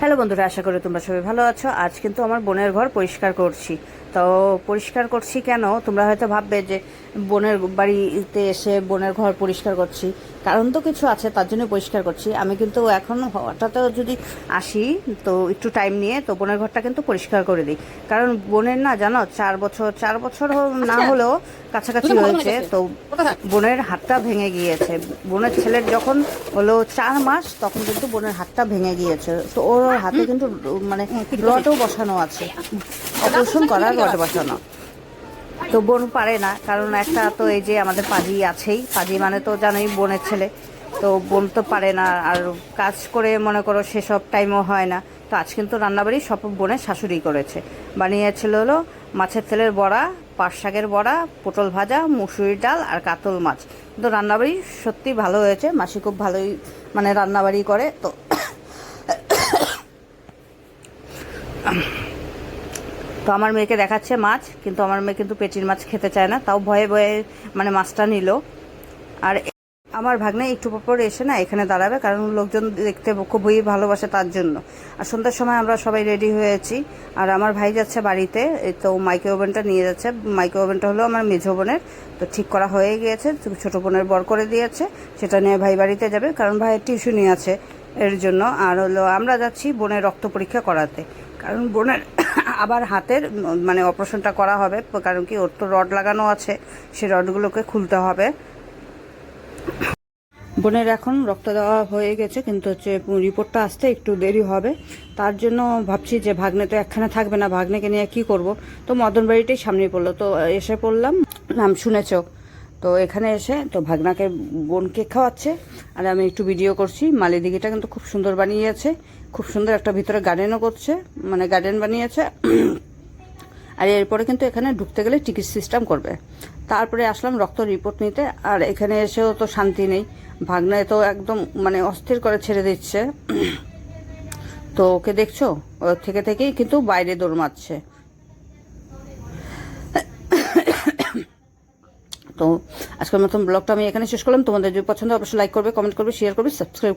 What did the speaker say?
Hello বন্ধুরা আশা করি তোমরা সবাই ভালো আছো। আজ কিন্তু আমার বোনের ঘর পরিষ্কার করছি। তো পরিষ্কার করছি কেন? তোমরা হয়তো ভাববে যে বোনের বাড়িতে এসে বোনের ঘর পরিষ্কার করছি। কারণ তো কিছু আছে তার জন্য পরিষ্কার করছি। আমি কিন্তু এখন হঠাৎ যদি আসি তো একটু টাইম নিয়ে তো বোনের ঘরটা কিন্তু পরিষ্কার করে দিই। কারণ বোনের না জানো চার বছর চার বছর না হলেও কাছাকাছি হয়েছে তো বোনের হাতটা ভেঙে গিয়েছে। বোনের ছেলের যখন হলো চার মাস তখন কিন্তু বোনের হাতটা ভেঙে গিয়েছে। তো ওর হাতে কিন্তু মানে রডও বসানো আছে। অপারেশন করা রড বসানো। তো বোন পারে না কারণ একটা তো এই যে আমাদের পাজি আছেই। পাজি মানে তো জানোই বোনের ছেলে। তো বোন তো পারে না আর কাজ করে মনে করো সেসব টাইমও হয় না। তো আজ কিন্তু রান্নাবাড়ি সব বোনের শাশুড়ি করেছে। বানিয়েছিল হলো মাছের তেলের বড়া পাট শাকের বড়া, পটল ভাজা মুসুরি ডাল আর কাতল মাছ। তো রান্নাবাড়ি সত্যি ভালো হয়েছে, মাসি খুব ভালোই মানে রান্নাবাড়ি করে, তো তো আমার মেয়েকে দেখাচ্ছে মাছ, কিন্তু আমার মেয়ে কিন্তু পেটির মাছ খেতে চায় না, তাও ভয়ে ভয়ে মানে মাছটা নিল। আর আমার ভাগ্নে একটু পর এসে না এখানে দাঁড়াবে, কারণ লোকজন দেখতে খুবই ভালোবাসে তার জন্য। আর সন্ধ্যার সময় আমরা সবাই রেডি হয়েছি। আর আমার ভাই যাচ্ছে বাড়িতে তো মাইক্রো ওভেনটা নিয়ে যাচ্ছে। মাইক্রো ওভেনটা হলো আমার মেঝো বোনের। তো ঠিক করা হয়ে গিয়েছে ছোট বোনের বর করে দিয়েছে। সেটা নিয়ে ভাই বাড়িতে যাবে, কারণ ভাইয়ের টিউশনই আছে এর জন্য। আর হলো আমরা যাচ্ছি বোনের রক্ত পরীক্ষা করাতে। কারণ বোনের আবার হাতের মানে অপারেশনটা করা হবে, কারণ কি ওর তো রড লাগানো আছে। সেই রডগুলোকে খুলতে হবে। বোনের এখন রক্ত দেওয়া হয়ে গেছে, কিন্তু হচ্ছে রিপোর্টটা আসতে একটু দেরি হবে। তার জন্য ভাবছি যে ভাগ্নে তো একখানে থাকবে না, ভাগ্নেকে নিয়ে কি করব? তো মদন বাড়িটাই সামনে পড়ল। তো এসে পড়লাম, নাম শুনেছ। তো এখানে এসে তো ভাগনাকে বোনকে খাওয়াচ্ছে, আর আমি একটু ভিডিও করছি। মালিদিঘিটা কিন্তু খুব সুন্দর বানিয়েছে, খুব সুন্দর একটা ভিতরে গার্ডেনও করছে মানে গার্ডেন বানিয়েছে। আর এরপরে কিন্তু এখানে ঢুকতে গেলে টিকিট সিস্টেম করবে। তারপরে আসলাম রক্ত রিপোর্ট নিতে, আর এখানে এসেও তো শান্তি নেই। ভাগনায় তো একদম মানে অস্থির করে ছেড়ে দিচ্ছে। তো ওকে দেখছ? ও থেকে থেকেই কিন্তু বাইরে দৌড় মারছে। তো আজকের মতন ব্লগটা আমি এখানে শেষ করলাম। তোমাদের যদি পছন্দ অবশ্যই লাইক করবে কমেন্ট করবে শেয়ার করবে সাবস্ক্রাইব